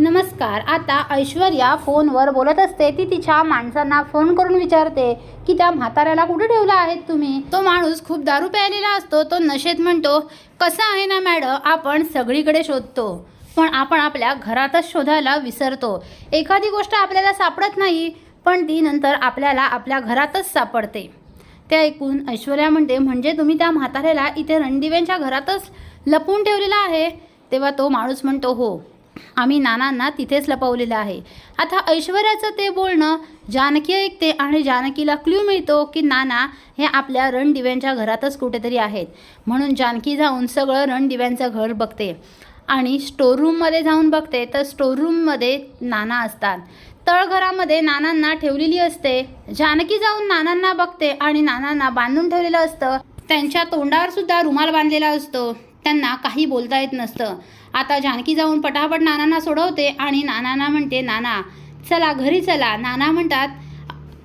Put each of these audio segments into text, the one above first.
नमस्कार आता ऐश्वर्या फोनवर बोलत असते. ती तिच्या माणसांना फोन करून विचारते की त्या म्हाताऱ्याला कुठे ठेवला आहेत तुम्ही? तो माणूस खूप दारू प्यायलेला असतो. तो नशेत म्हणतो कसं आहे ना मॅडम आपण सगळीकडे शोधतो. पण आपण आपल्या घरातच शोधायला विसरतो. एखादी गोष्ट आपल्याला सापडत नाही पण ती नंतर आपल्याला आपल्या घरातच सापडते. ते ऐकून ऐश्वर्या म्हणते म्हणजे तुम्ही त्या म्हाताऱ्याला इथे रणदिव्यांच्या घरातच लपवून ठेवलेला आहे? तेव्हा तो माणूस म्हणतो हो. आम्ही नानांना तिथेच लपवलेलं आहे. आता ऐश्वर्याचं ते बोलणं जानकी ऐकते आणि जानकीला क्ल्यू मिळतो की नाना हे आपल्या रणदिव्यांच्या घरातच कुठेतरी आहेत. म्हणून जानकी जाऊन सगळं रणदिव्यांचं घर बघते. आणि स्टोररूममध्ये जाऊन बघते तर स्टोररूममध्ये नाना असतात. तळघरामध्ये नानांना ठेवलेली असते. जानकी जाऊन नानांना बघते आणि नानांना बांधून ठेवलेलं असतं. त्यांच्या तोंडावर सुद्धा रुमाल बांधलेला असतो. त्यांना काही बोलता येत नसतं. आता जानकी जाऊन पटापट नानांना सोडवते आणि नानांना म्हणते नाना चला घरी चला. नाना म्हणतात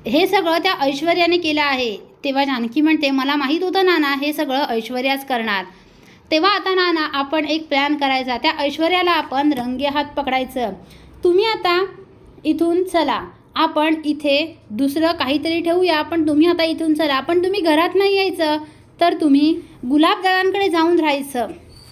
हे सगळं त्या ऐश्वर्याने केलं आहे. तेव्हा जानकी म्हणते मला माहीत होतं नाना हे सगळं ऐश्वर्याच करणार. तेव्हा आता नाना आपण एक प्लॅन करायचा. त्या ऐश्वर्याला आपण रंगे हात पकडायचं. तुम्ही आता इथून चला. आपण इथे दुसरं काहीतरी ठेवूया. पण तुम्ही आता इथून चला. पण तुम्ही घरात नाही यायचं. तर तुम्ही गुलाबदादांकडे जाऊन राहायचं.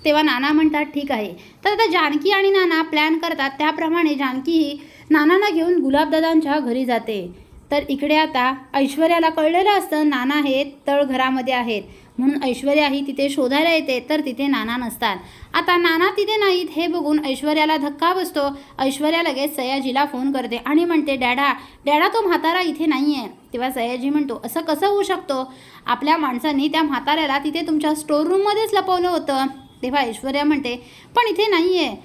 तेव्हा नाना म्हणतात ठीक आहे. तर आता जानकी आणि नाना प्लॅन करतात. त्याप्रमाणे जानकी ही नानांना घेऊन गुलाबदादांच्या घरी जाते. तर इकडे आता ऐश्वर्याला कळलेलं असतं नाना हे तळघरामध्ये आहेत. म्हणून ऐश्वर्या ही तिथे शोधायला येते तर तिथे नाना नसतात. आता नाना तिथे नाहीत हे बघून ऐश्वर्याला धक्का बसतो. ऐश्वर्या लगेच सयाजीला फोन करते आणि म्हणते डॅडा डॅडा तो म्हातारा इथे नाही आहे तेव्हा सयाजी म्हणतो असं कसं होऊ शकतो? आपल्या माणसांनी त्या म्हाताऱ्याला तिथे तुमच्या स्टोर रूममध्येच लपवलं होतं. तेव्हा ऐश्वर्या म्हणते पण इथे नाही आहे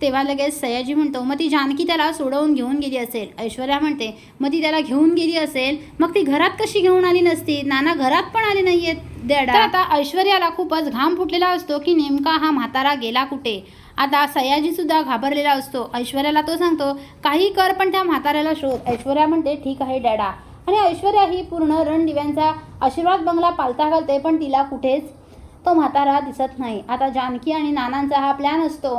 तेव्हा लगेच सयाजी म्हणतो मग ती जानकी त्याला सोडवून घेऊन गेली असेल. ऐश्वर्या म्हणते मग ती त्याला घेऊन गेली असेल? मग ती घरात कशी घेऊन आली नसती? नाना घरात पण आले नाही आहेत आता ऐश्वर्याला खूपच घाम फुटलेला असतो की नेमका हा म्हातारा गेला कुठे? आता सयाजी सुद्धा घाबरलेला असतो. ऐश्वर्याला तो सांगतो काही कर पण त्या म्हाताऱ्याला शोध. ऐश्वर्या म्हणते ठीक आहे डॅडा. आणि ऐश्वर्या ही पूर्ण रणदिव्यांचा आशीर्वाद बंगला पालता घालते पण तिला कुठेच तो म्हातारा दिसत नाही. आता जानकी आणि नानांचा हा प्लॅन असतो.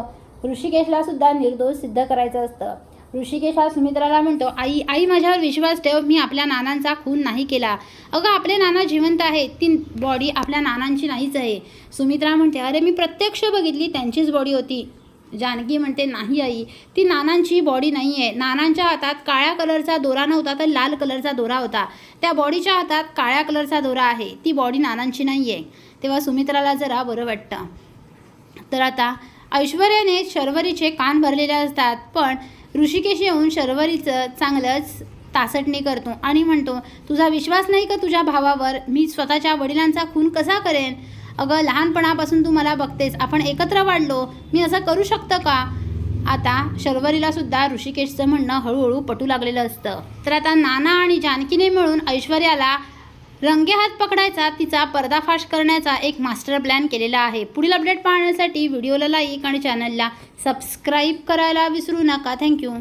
ऋषिकेशला सुद्धा निर्दोष सिद्ध करायचं असतं. ऋषिकेश हा सुमित्राला म्हणतो आई आई माझ्यावर विश्वास ठेव मी आपल्या नानांचा खून नाही केला. अगं आपले नाना जिवंत आहेत ती बॉडी आपल्या नानांची नाहीच आहे. सुमित्रा म्हणते अरे मी प्रत्यक्ष बघितली त्यांचीच बॉडी होती. जानकी म्हणते नाही आई ती नानांची बॉडी नाही आहे नानांच्या हातात काळ्या कलरचा दोरा नव्हता तर लाल कलरचा दोरा होता. त्या बॉडीच्या हातात काळ्या कलरचा दोरा आहे. ती बॉडी नानांची नाही आहे तेव्हा सुमित्राला जरा बरं वाटतं. तर आता ऐश्वर्याने शर्वरीचे कान भरलेले असतात पण ऋषिकेश येऊन शर्वरीचं चांगलंच तासटणी करतो आणि म्हणतो तुझा विश्वास नाही का तुझ्या भावावर? मी स्वतःच्या वडिलांचा खून कसा करेन? अगं लहानपणापासून तू मला बघतेस आपण एकत्र वाढलो मी असं करू शकतं का? आता शर्वरीला सुद्धा ऋषिकेशचं म्हणणं हळूहळू पटू लागलेलं असतं. तर आता नाना आणि जानकीने मिळून ऐश्वर्याला रंगे हात पकडायचा तिचा पर्दाफाश करण्याचा एक मास्टर प्लॅन केलेला आहे. पुढील अपडेट पाहण्यासाठी व्हिडिओला लाईक आणि चॅनलला सबस्क्राईब करायला विसरू नका. थँक्यू